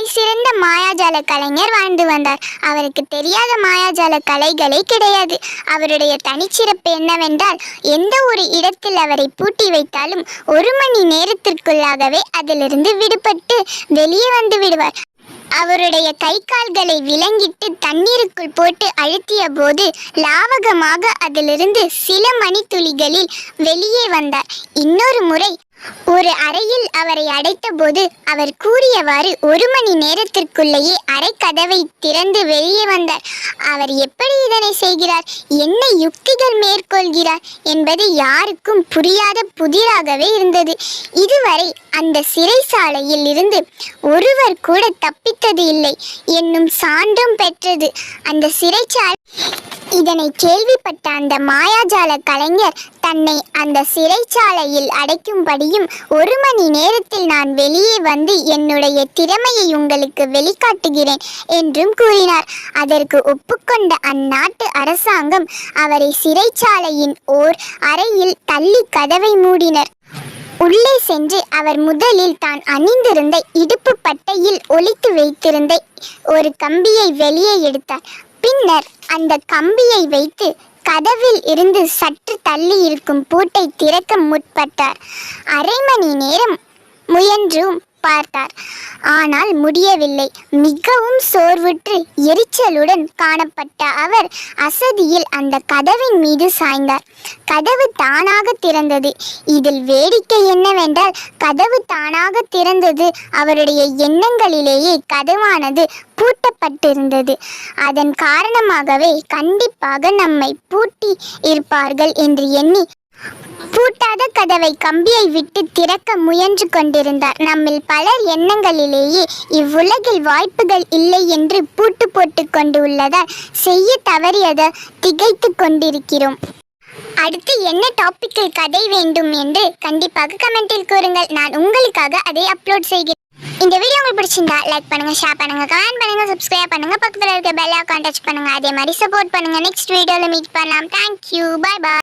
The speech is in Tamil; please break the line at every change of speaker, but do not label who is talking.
தலைசிறந்த மாயாஜால கலைஞர் வாழ்ந்து வந்தார். அவருக்கு தெரியாத மாயாஜால கலைகளே கிடையாது. அவருடைய தனிச்சிறப்பு என்னவென்றால் எந்த ஒரு இடத்தில் அவரை பூட்டி வைத்தாலும் ஒரு மணி நேரத்திற்குள்ளாகவே அதிலிருந்து விடுபட்டு வெளியே வந்து விடுவார். அவருடைய கை கால்களை விலங்கிட்டு தண்ணீருக்குள் போட்டு அழுத்திய போது லாவகமாக அதிலிருந்து சில மணித்துளிகளில் வெளியே வந்தார். இன்னொரு முறை ஒரு அறையில் அவரை அடைத்தபோது அவர் கூறியவாறு ஒரு மணி நேரத்திற்குள்ளேயே அறை கதவை திறந்து வெளியே வந்தார். அவர் எப்படி இதனை செய்கிறார்? என்ன யுக்திகள் மேற்கொள்கிறார்? என்பது யாருக்கும் புரியாத புதிராகவே இருந்தது. இதுவரை அந்த சிறைசாலையில் இருந்து ஒருவர் கூட தப்பித்தது இல்லை. என்னும் சான்றும் பெற்றது. அந்த சிறைச்சாலை இதனை கேள்விப்பட்ட அந்த மாயாஜால கலைஞர் தன்னை அந்த சிறைச்சாலையில் அடைக்கும்படியும் ஒரு மணி நேரத்தில் நான் வெளியே வந்து என்னுடைய திறமையை உங்களுக்கு வெளிக்காட்டுகிறேன் என்றும் கூறினார். அதற்கு ஒப்புக்கொண்ட அந்நாட்டு அரசாங்கம் அவரை சிறைச்சாலையின் ஓர் அறையில் தள்ளி கதவை மூடினர். உள்ளே சென்று அவர் முதலில் தான் அணிந்திருந்த இடுப்பு பட்டையில் ஒழித்து வைத்திருந்த ஒரு கம்பியை வெளியே எடுத்தார். பின்னர் அந்த கம்பியை வைத்து கதவில் இருந்து சற்று தள்ளி இருக்கும் பூட்டை திறக்க முற்பட்டார். அரை மணி நேரம் முயன்றும் பார்த்தார். ஆனால் முடியவில்லை. மிகவும் சோர்வுற்று எரிச்சலுடன் காணப்பட்ட அவர் அசதியில் அந்த கதவின் மீது சாய்ந்தார். கதவு தானாக திறந்தது. இதில் வேடிக்கை என்னவென்றால் கதவு தானாக திறந்தது அவருடைய எண்ணங்களிலேயே கதவானது பூட்டப்பட்டிருந்தது அதன் காரணமாகவே கண்டிப்பாக நம்மை பூட்டி இருப்பார்கள் என்று எண்ணி பூட்டாத கதவை கம்பியை விட்டு திறக்க முயன்று கொண்டிருந்தார். நம்மில் பலர் எண்ணங்களிலேயே இவ்வுலகில் வாய்ப்புகள் இல்லை என்று பூட்டு போட்டு கொண்டு உள்ளதால் செய்ய தவறியதை திகைத்து கொண்டிருக்கிறோம். அடுத்து என்ன டாப்பிக்கில் கதை வேண்டும் என்று கண்டிப்பாக கமெண்டில் கூறுங்கள். நான் உங்களுக்காக அதை அப்லோட் செய்கிறேன். இந்த வீடியோ உங்களுக்கு பிடிச்சிருந்தா லைக் பண்ணுங்க ஷேர் பண்ணுங்க கமெண்ட் பண்ணுங்க சப்ஸ்கிரைப் பண்ணுங்க. பக்கத்தில் இருக்க பெல் ஐக்கான் டச் பண்ணுங்க. அதே மாதிரி சப்போர்ட் பண்ணுங்க. நெக்ஸ்ட் வீடியோவில் மீட் பண்ணலாம். Thank you bye bye